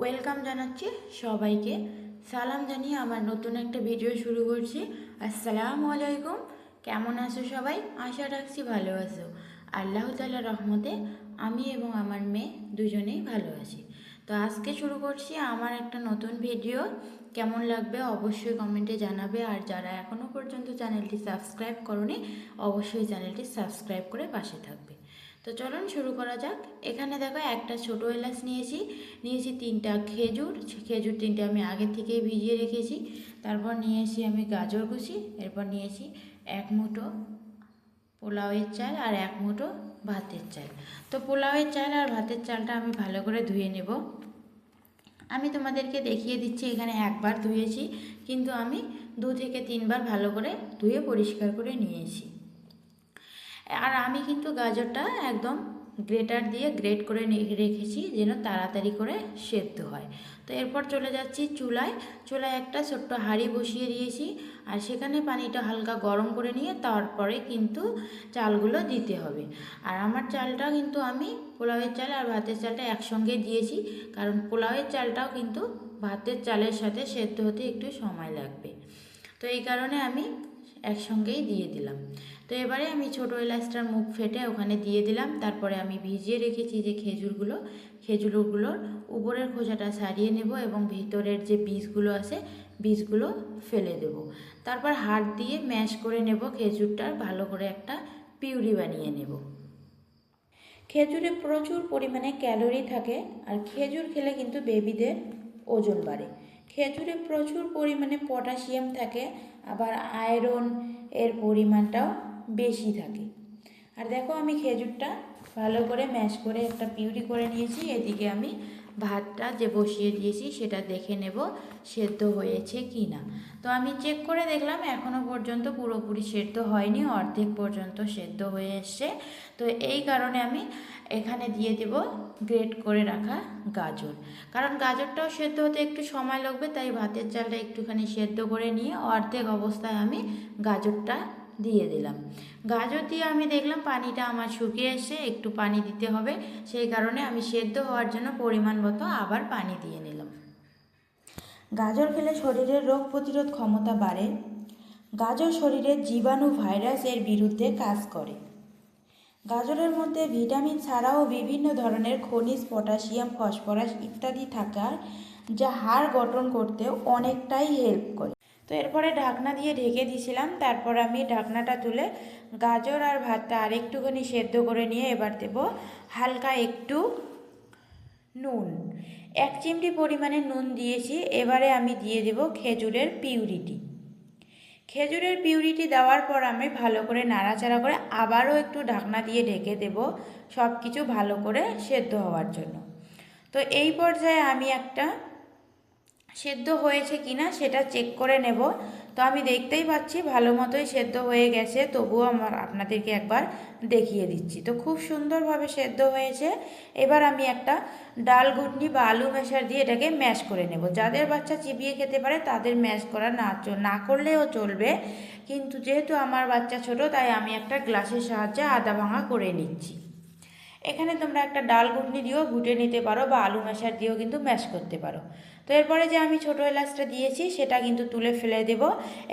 Welcome জানাচ্ছি সবাইকে। সালাম জানিয়ে আমার নতুন একটা ভিডিও শুরু করছি। আসসালামু আলাইকুম। কেমন আছো সবাই? আশা রাখছি ভালো আছো। আল্লাহ তাল্লাহ রহমতে আমি এবং আমার মেয়ে দুজনেই ভালো আছি। তো আজকে শুরু করছি আমার একটা নতুন ভিডিও কেমন লাগবে অবশ্যই কমেন্টে জানাবে। আর যারা এখনও পর্যন্ত চ্যানেলটি সাবস্ক্রাইব করনি, অবশ্যই চ্যানেলটি সাবস্ক্রাইব করে পাশে থাকবে। তো চলুন শুরু করা যাক। এখানে দেখো একটা ছোট এলাচ নিয়েছি। নিয়েছি তিনটা খেজুর। খেজুর তিনটে আমি আগে থেকেই ভিজিয়ে রেখেছি। তারপর নিয়েছি আমি গাজর কুচি। এরপর নিয়েছি এক মুঠো পোলাওয়ের চাল আর এক মুঠো ভাতের চাল। তো পোলাওয়ের চাল আর ভাতের চালটা আমি ভালো করে ধুয়ে নেব। আমি তোমাদেরকে দেখিয়ে দিচ্ছি, এখানে একবার ধুয়েছি, কিন্তু আমি দু থেকে তিনবার ভালো করে ধুয়ে পরিষ্কার করে নিয়েছি। আর আমি কিন্তু গাজরটা একদম গ্রেটার দিয়ে গ্রেট করে রেখেছি যেন তাড়াতাড়ি করে সেদ্ধ হয়। তো এরপর চলে যাচ্ছি চুলায়। চুলায় একটা ছোট্ট হাঁড়ি বসিয়ে দিয়েছি আর সেখানে পানিটা হালকা গরম করে নিয়ে তারপরে কিন্তু চালগুলো দিতে হবে। আর আমার চালটা কিন্তু আমি পোলাওয়ের চাল আর ভাতের চালটা একসঙ্গে দিয়েছি কারণ পোলাওয়ের চালটাও কিন্তু ভাতের চালের সাথে সেদ্ধ হতে একটু সময় লাগবে। তো এই কারণে আমি একসঙ্গেই দিয়ে দিলাম। তো এবারে আমি ছোটো এলাচটার মুখ ফেটে ওখানে দিয়ে দিলাম। তারপরে আমি ভিজিয়ে রেখেছি যে খেজুরগুলো। খেজুরগুলোর উপরের খোসাটা সারিয়ে নেব এবং ভিতরের যে বীজগুলো আছে, বীজগুলো ফেলে দেব। তারপর হাত দিয়ে ম্যাশ করে নেব খেজুরটার, ভালো করে একটা পিউরি বানিয়ে নেব। খেজুরে প্রচুর পরিমাণে ক্যালোরি থাকে আর খেজুর খেলে কিন্তু বেবিদের ওজন বাড়ে। খেজুরে প্রচুর পরিমাণে পটাশিয়াম থাকে, আবার আয়রন এর পরিমাণটাও বেশি থাকে। আর দেখো আমি খেজুরটা ভালো করে ম্যাশ করে একটা পিউরি করে নিয়েছি। এদিকে আমি ভাতটা যে বসিয়ে দিয়েছি সেটা দেখে নেব সেদ্ধ হয়েছে কি না তো আমি চেক করে দেখলাম এখনও পর্যন্ত পুরোপুরি সেদ্ধ হয়নি, অর্ধেক পর্যন্ত সেদ্ধ হয়ে এসছে। তো এই কারণে আমি এখানে দিয়ে দেব গ্রেট করে রাখা গাজর। কারণ গাজরটাও সেদ্ধ হতে একটু সময় লাগবে, তাই ভাতের চালটা একটুখানি সেদ্ধ করে নিয়ে অর্ধেক অবস্থায় আমি গাজরটা দিয়ে দিলাম। গাজর দিয়ে আমি দেখলাম পানিটা আমার শুকিয়ে এসে একটু পানি দিতে হবে। সেই কারণে আমি সেদ্ধ হওয়ার জন্য পরিমাণ মতো আবার পানি দিয়ে নিলাম। গাজর খেলে শরীরের রোগ প্রতিরোধ ক্ষমতা বাড়ে। গাজর শরীরের জীবাণু ভাইরাস এর বিরুদ্ধে কাজ করে। গাজরের মধ্যে ভিটামিন ছাড়াও বিভিন্ন ধরনের খনিজ, পটাশিয়াম, ফসফরাস ইত্যাদি থাকার যা হাড় গঠন করতে অনেকটাই হেল্প করে। তো এরপরে ঢাকনা দিয়ে ঢেকে দিয়েছিলাম, তারপর আমি ঢাকনাটা তুলে গাজর আর ভাতটা আর একটুখানি সেদ্ধ করে নিয়ে এবার দেব হালকা একটু নুন। এক চিমটি পরিমাণে নুন দিয়েছি, এবারে আমি দিয়ে দেব খেজুরের পিউরিটি। খেজুরের পিউরিটি দেওয়ার পর আমি ভালো করে নাড়াচাড়া করে আবারও একটু ঢাকনা দিয়ে ঢেকে দেব সব কিছু ভালো করে সেদ্ধ হওয়ার জন্য। তো এই পর্যায়ে আমি একটা সেদ্ধ হয়েছে কিনা সেটা চেক করে নেব। তো আমি দেখতেই পাচ্ছি ভালো মতোই সেদ্ধ হয়ে গেছে, তবুও আমার আপনাদেরকে একবার দেখিয়ে দিচ্ছি। তো খুব সুন্দরভাবে সেদ্ধ হয়েছে। এবার আমি একটা ডাল ঘুটনি বা আলু মেশার দিয়ে এটাকে ম্যাশ করে নেব। যাদের বাচ্চা চিবিয়ে খেতে পারে তাদের ম্যাশ করা না না করলেও চলবে। কিন্তু যেহেতু আমার বাচ্চা ছোট, তাই আমি একটা গ্লাসের সাহায্যে আদা ভাঙা করে নিচ্ছি। এখানে তোমরা একটা ডাল ঘুটনি দিয়েও ঘুটে নিতে পারো বা আলু মেশার দিয়েও কিন্তু ম্যাশ করতে পারো। তো এরপরে যে আমি ছোটো এলাচটা দিয়েছি, সেটা কিন্তু তুলে ফেলে দেব।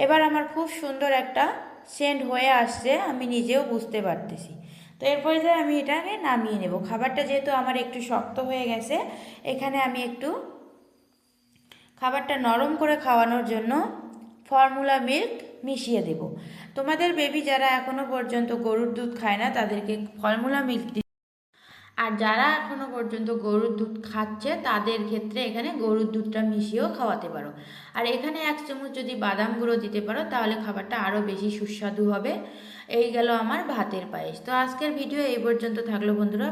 এবার আমার খুব সুন্দর একটা সেন্ট হয়ে আসছে, আমি নিজেও বুঝতে পারতেছি। তো এরপরে যে আমি এটাকে নামিয়ে নেব। খাবারটা যেহেতু আমার একটু শক্ত হয়ে গেছে, এখানে আমি একটু খাবারটা নরম করে খাওয়ানোর জন্য ফর্মুলা মিল্ক মিশিয়ে দেব। তোমাদের বেবি যারা এখনও পর্যন্ত গরুর দুধ খায় না, তাদেরকে ফর্মুলা মিল্ক আর যারা এখনও পর্যন্ত গরুর দুধ খাচ্ছে, তাদের ক্ষেত্রে এখানে গরুর দুধটা মিশিয়েও খাওয়াতে পারো। আর এখানে এক চামচ যদি বাদাম গুঁড়ো দিতে পারো, তাহলে খাবারটা আরও বেশি সুস্বাদু হবে। এই গেল আমার ভাতের পায়েস। তো আজকের ভিডিও এই পর্যন্ত। থাকল বন্ধুরা